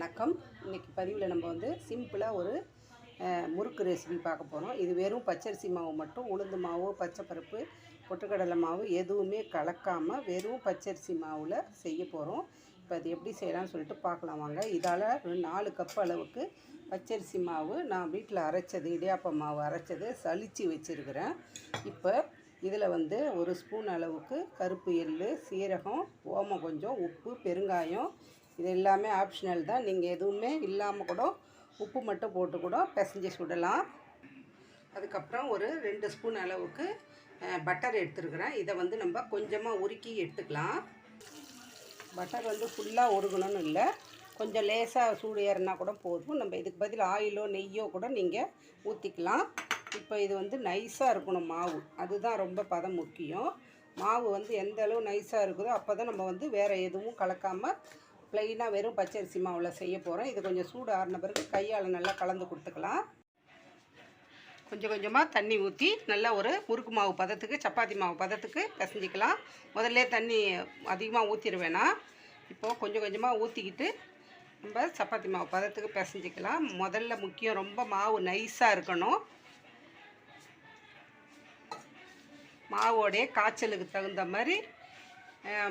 வணக்கம். இன்றைக்கி பதிவில் நம்ம வந்து சிம்பிளாக ஒரு முறுக்கு ரெசிபி பார்க்க போகிறோம் இது வெறும் பச்சரிசி மாவு மட்டும். உளுந்து மாவு பச்சைப்பருப்பு பொட்டுக்கடலை மாவு எதுவுமே கலக்காமல் வெறும் பச்சரிசி மாவில் செய்ய போகிறோம் இப்போ அது எப்படி செய்யலாம்னு சொல்லிட்டு பார்க்கலாம் வாங்க. இதால் ஒரு நாலு கப் அளவுக்கு பச்சரிசி மாவு நான் வீட்டில் அரைச்சது இடியாப்ப மாவு அரைச்சது சளிச்சு வச்சுருக்கிறேன். இப்போ இதில் வந்து ஒரு ஸ்பூன் அளவுக்கு கருப்பு எள் சீரகம் ஓமம் கொஞ்சம் உப்பு பெருங்காயம் இது எல்லாமே ஆப்ஷனல் தான். நீங்கள் எதுவுமே இல்லாமல் கூட உப்பு மட்டும் போட்டு கூட பிசைஞ்சு சுடலாம். அதுக்கப்புறம் ஒரு ரெண்டு ஸ்பூன் அளவுக்கு பட்டர் எடுத்துருக்குறேன். இதை வந்து நம்ம கொஞ்சமாக உருக்கி எடுத்துக்கலாம். பட்டர் வந்து ஃபுல்லாக உருகணும்னு இல்லை. கொஞ்சம் லேசாக சூடு ஏறினா கூட போதும். நம்ம இதுக்கு பதில் ஆயிலோ நெய்யோ கூட நீங்கள் ஊற்றிக்கலாம் இப்போ இது வந்து நைஸாக இருக்கணும் மாவு. அதுதான் ரொம்ப பதம் முக்கியம். மாவு வந்து எந்த அளவு நைஸாக இருக்குதோ அப்போ தான் நம்ம வந்து வேறு எதுவும் கலக்காமல் ப்ளைனாக வெறும் பச்சரிசி மாவில் செய்ய போகிறோம் இது கொஞ்சம் சூடு ஆறின பிறகு கையால் நல்லா கலந்து கொடுத்துக்கலாம். கொஞ்சம் கொஞ்சமாக தண்ணி ஊற்றி நல்லா ஒரு முறுக்கு மாவு பதத்துக்கு சப்பாத்தி மாவு பதத்துக்கு பிசைஞ்சிக்கலாம். முதல்ல தண்ணி அதிகமாக ஊற்றிடுவேணாம் இப்போது கொஞ்சம் கொஞ்சமாக ஊற்றிக்கிட்டு நம்ம சப்பாத்தி மாவு பதத்துக்கு பிசைஞ்சிக்கலாம். முதல்ல முக்கியம் ரொம்ப மாவு நைஸாக இருக்கணும். மாவோடைய காய்ச்சலுக்கு தகுந்த மாதிரி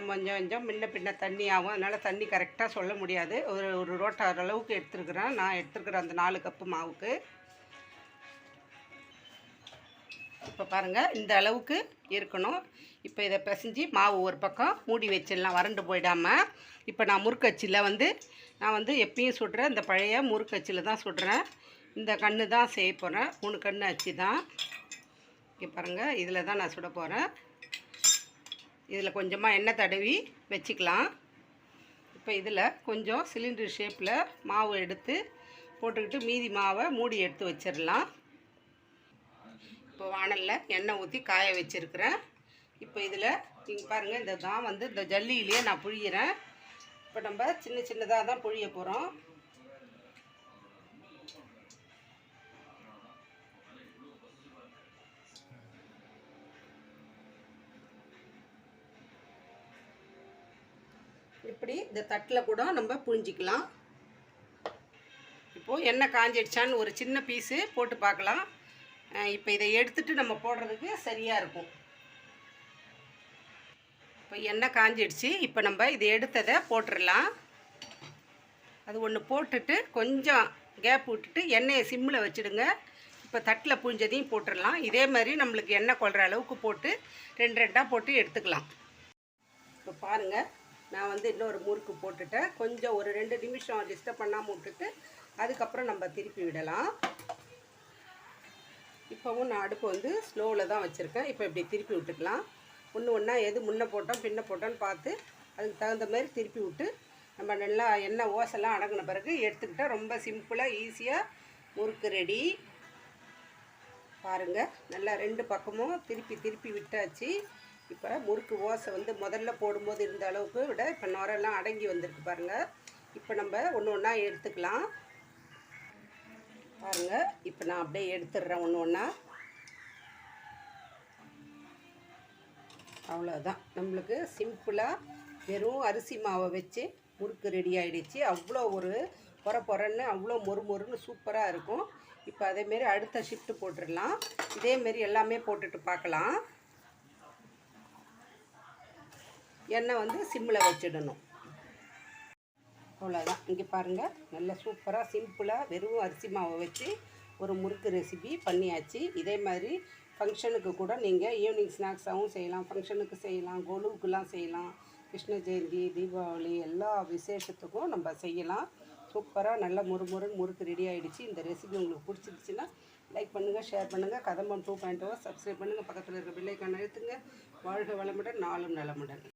கொஞ்சம் கொஞ்சம் முன்ன பின்ன தண்ணி ஆகும். அதனால் தண்ணி கரெக்டாக சொல்ல முடியாது. ஒரு ஒரு ரோட்டார் அளவுக்கு எடுத்துருக்குறேன். நான் எடுத்துருக்குற அந்த நாலு கப்பு மாவுக்கு. இப்போ பாருங்கள் இந்த அளவுக்கு இருக்கணும். இப்போ இதை பிசைஞ்சு மாவு ஒரு பக்கம் மூடி வச்சிடலாம் வறண்டு போயிடாமல் இப்போ நான் முறுக்கச்சியில் வந்து நான் வந்து எப்பயும் சுடுறேன் இந்த பழைய முறுக்கச்சியில் தான் சுடுறேன். இந்த கன்று தான் செய்ய போகிறேன் மூணு கன்று அச்சு தான். இங்கே பாருங்கள் இதில் தான் நான் சுட போகிறேன் இதில் கொஞ்சமாக எண்ணெய் தடவி வச்சுக்கலாம். இப்போ இதில் கொஞ்சம் சிலிண்டர் ஷேப்பில் மாவு எடுத்து போட்டுக்கிட்டு மீதி மாவை மூடி எடுத்து வச்சிடலாம். இப்போ வானலில் எண்ணெய் ஊற்றி காய வச்சுருக்கிறேன். இப்போ இதில் நீங்கள் பாருங்கள் இந்த தான் வந்து இந்த ஜல்லியிலேயே நான் புழியிறேன். இப்போ நம்ம சின்ன சின்னதாக தான் புழிய போகிறோம். இப்படி இந்த தட்டில் கூட நம்ம புழிஞ்சிக்கலாம் இப்போது எண்ணெய் காஞ்சிடுச்சான்னு ஒரு சின்ன பீஸு போட்டு பார்க்கலாம். இப்போ இதை எடுத்துகிட்டு நம்ம போடுறதுக்கு சரியாக இருக்கும். இப்போ எண்ணெய் காஞ்சிடுச்சு. இப்போ நம்ம இதை எடுத்ததை போட்டுடலாம். அது ஒன்று போட்டுட்டு கொஞ்சம் கேப் விட்டுட்டு எண்ணெயை சிம்மில் வச்சுடுங்க. இப்போ தட்டில் புழிஞ்சதையும் போட்டுடலாம். இதே மாதிரி நம்மளுக்கு எண்ணெய் கொள்கிற அளவுக்கு போட்டு ரெண்டு ரெண்டாக போட்டு எடுத்துக்கலாம். இப்போ பாருங்கள் நான் வந்து இன்னொரு முறுக்கு போட்டுட்டேன். கொஞ்சம் ஒரு ரெண்டு நிமிஷம் டிஸ்டர்ப் பண்ணாமல் விட்டுட்டு அதுக்கப்புறம் நம்ம திருப்பி விடலாம். இப்போவும் நான் அடுப்பு வந்து ஸ்லோவில் தான் வச்சுருக்கேன். இப்போ இப்படி திருப்பி விட்டுக்கலாம். ஒன்று ஒன்றா எது முன்ன போட்டோம் பின்ன போட்டோன்னு பார்த்து அதுக்கு தகுந்த மாதிரி திருப்பி விட்டு நம்ம நல்லா எண்ணெய் ஓசெல்லாம் அடங்கின பிறகு எடுத்துக்கிட்டால் ரொம்ப சிம்பிளாக ஈஸியாக முறுக்கு ரெடி பாருங்கள் நல்லா ரெண்டு பக்கமும் திருப்பி திருப்பி விட்டாச்சு. இப்போ முறுக்கு ஓசை வந்து முதல்ல போடும்போது இருந்த அளவுக்கு விட இப்போ நுரெல்லாம் அடங்கி வந்திருக்கு பாருங்கள் இப்போ நம்ம ஒன்று ஒன்றா எடுத்துக்கலாம். பாருங்கள் இப்போ நான் அப்படியே எடுத்துடுறேன் ஒன்று ஒன்றா அவ்வளோதான் நம்மளுக்கு சிம்பிளாக வெறும் அரிசி மாவை வச்சு முறுக்கு ரெடி ஆகிடுச்சு அவ்வளோ ஒரு பொற பொறன்னு அவ்வளோ மொறு மொறுன்னு சூப்பராக இருக்கும். இப்போ அதேமாரி அடுத்த ஷிஃப்ட்டு போட்டுடலாம். இதேமாரி எல்லாமே போட்டுட்டு பார்க்கலாம். எண்ணெய் வந்து சிம்மில் வச்சிடணும். அவ்வளோதான் இங்கே பாருங்கள் நல்ல சூப்பராக சிம்பிளாக வெறும் அரிசி மாவை வச்சு ஒரு முறுக்கு ரெசிபி பண்ணியாச்சு. இதே மாதிரி ஃபங்க்ஷனுக்கு கூட நீங்கள் ஈவினிங் ஸ்நாக்ஸாகவும் செய்யலாம் ஃபங்க்ஷனுக்கு செய்யலாம் கொலுவுக்குலாம் செய்யலாம். கிருஷ்ண ஜெயந்தி தீபாவளி எல்லா விசேஷத்துக்கும் நம்ம செய்யலாம். சூப்பராக நல்ல முறுமுறுன்னு முறுக்கு ரெடி ஆகிடுச்சு இந்த ரெசிபி உங்களுக்கு பிடிச்சிருச்சுன்னா லைக் பண்ணுங்கள் ஷேர் பண்ணுங்கள் கதம்பம் டூ பாயிண்ட் ஓ oh, சப்ஸ்கிரைப் பண்ணுங்கள் பக்கத்தில் இருக்க பிள்ளைக்கான எழுத்துங்க வாழ்க வளமுடன் நாளும் நலமுடன்.